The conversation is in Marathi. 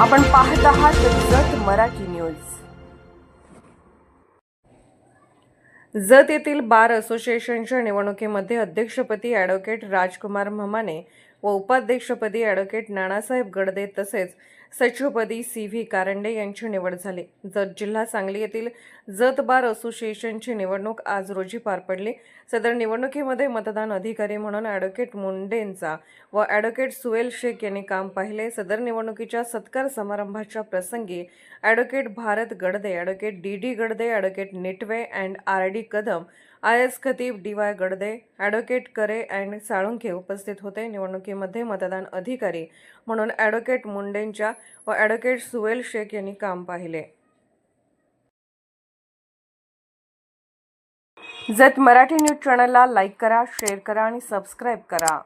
आपण पाहत आहात जत मराठी न्यूज. जत येथील बार असोसिएशनच्या निवडणुकीमध्ये अध्यक्षपदी ॲडव्होकेट राजकुमार म्हमाने व उपाध्यक्षपदी ॲडव्होकेट नानासाहेब गडदे तसेच सचिवपदी सी व्ही कारंडे यांची निवड झाली. जत जिल्हा सांगली येथील जत बार असोसिएशनची निवडणूक आज रोजी पार पडली. सदर निवडणुकीमध्ये मतदान अधिकारी म्हणून ॲडव्होकेट मुंडेंचा व ॲडव्होकेट सुएल शेख यांनी काम पाहिले. सदर निवडणुकीच्या सत्कार समारंभाच्या प्रसंगी advocate Bharat Gadade advocate D D Gadade advocate Nitwe and R D Kadam I S Khatib D Y Gadade advocate Kare and Salunkhe उपस्थित होते. निवडणुकीमध्ये मतदान अधिकारी म्हणून ॲडव्होकेट मुंडेंच्या व ॲडव्होकेट सुवेल शेख यांनी काम पाहिले. जत मराठी न्यूज चॅनलला लाईक करा शेअर करा आणि सबस्क्राईब करा.